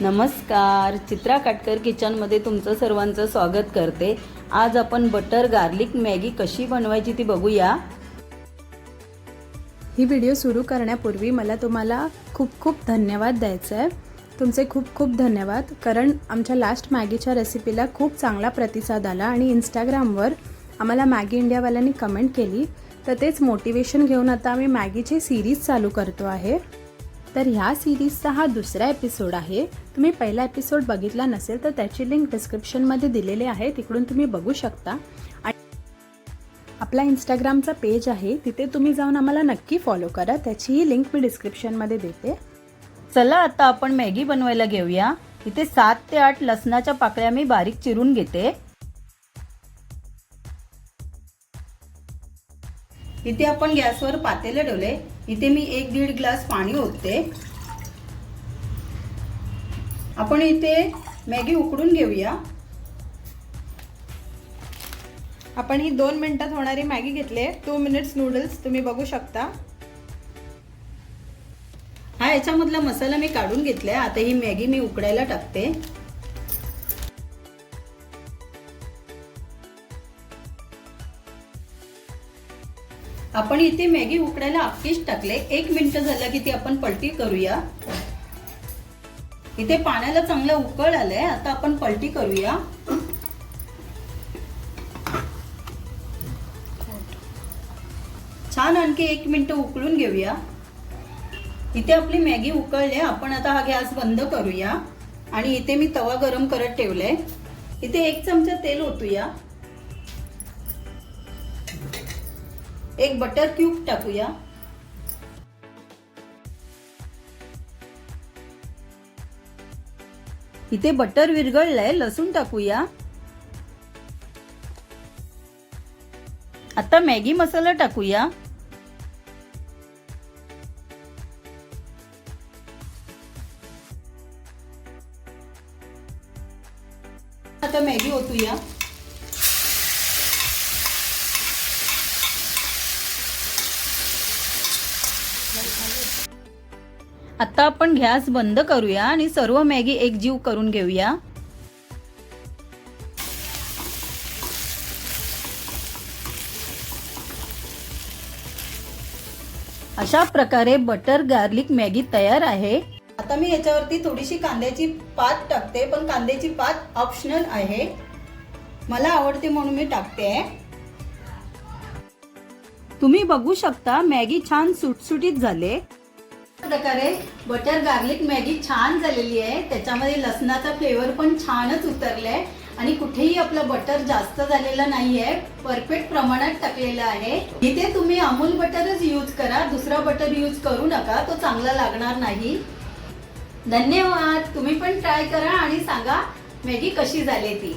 नमस्कार. चित्रा काटकर किचनमध्ये तुमचं सर्वांचं स्वागत करते. आज आपण बटर गार्लिक मॅगी कशी बनवायची ती बघूया. ही व्हिडिओ सुरू करण्यापूर्वी मला तुम्हाला खूप खूप धन्यवाद द्यायचं आहे तुमचे खूप खूप धन्यवाद. कारण आमच्या लास्ट मॅगीच्या रेसिपीला खूप चांगला प्रतिसाद आला आणि इंस्टाग्रामवर आम्हाला मॅगी इंडियावाल्यांनी कमेंट केली. तर तेच मोटिवेशन घेऊन आता आम्ही मॅगीची सिरीज चालू करतो आहे. तर ह्या सिरीजचा हा दुसरा एपिसोड आहे. तुम्ही पहिला एपिसोड बघितला नसेल तर त्याची लिंक डिस्क्रिप्शनमध्ये दिलेली आहे. तिकडून तुम्ही बघू शकता. आणि आपला इंस्टाग्रामचा पेज आहे. तिथे तुम्ही जाऊन आम्हाला नक्की फॉलो करा. त्याचीही लिंक मी डिस्क्रिप्शनमध्ये देते. चला आता आपण मॅगी बनवायला घेऊया. इथे सात ते आठ लसणाच्या पाकळ्या मी बारीक चिरून घेते. इथे आपण गॅसवर पातेले ठेवले. इथे मी एक दीड ग्लास पाणी ओतते. आपण इथे मॅगी उकडून घेऊया. आपण ही दोन मिनिटात होणारी मॅगी घेतली टू मिनिट्स नूडल्स तुम्ही बघू शकता. हा याच्यामधला मसाला मी काढून घेतलाय. आता ही मॅगी मी उकडायला टाकते. आपण इथे मॅगी उकडायला अख्खीच टाकले. एक मिनिट झालं की ती आपण पलटी करूया. इथे पाण्याला चांगलं उकळ आलंय. आता आपण पलटी करूया. छान आणखी एक मिनिट उकळून घेऊया. इथे आपली मॅगी उकळली. आपण आता हा गॅस बंद करूया. आणि इथे मी तवा गरम करत ठेवलाय. इथे एक चमचा तेल ओतूया. एक बटर क्यूब टाकूया. इथे बटर विरघळलंय लसूण टाकूया. आता मॅगी मसाला टाकूया. आता मॅगी ओतूया. आता आपण गॅस बंद करूया आणि सर्व मॅगी एकजीव करून घेऊया. अशा प्रकारे बटर गार्लिक मॅगी तयार आहे. आता मी याच्यावरती थोडीशी कांद्याची पात टाकते पण कांद्याची पात ऑप्शनल आहे. मला आवडते म्हणून मी टाकते. तुम्ही बघू शकता मॅगी छान सुटसुटीत झाले. प्रकारे बटर गार्लिक मॅगी छान झालेली आहे. त्याच्यामध्ये लसणाचा फ्लेवर पण छानच उतरलाय. आणि कुठेही आपलं बटर जास्त झालेलं नाहीये. परफेक्ट प्रमाणात टाकलेलं आहे. इथे तुम्ही अमूल बटरच यूज करा. दुसरा बटर यूज करू नका. तो चांगला लागणार नाही. धन्यवाद. तुम्ही पण ट्राय करा आणि सांगा मॅगी कशी झाली ती.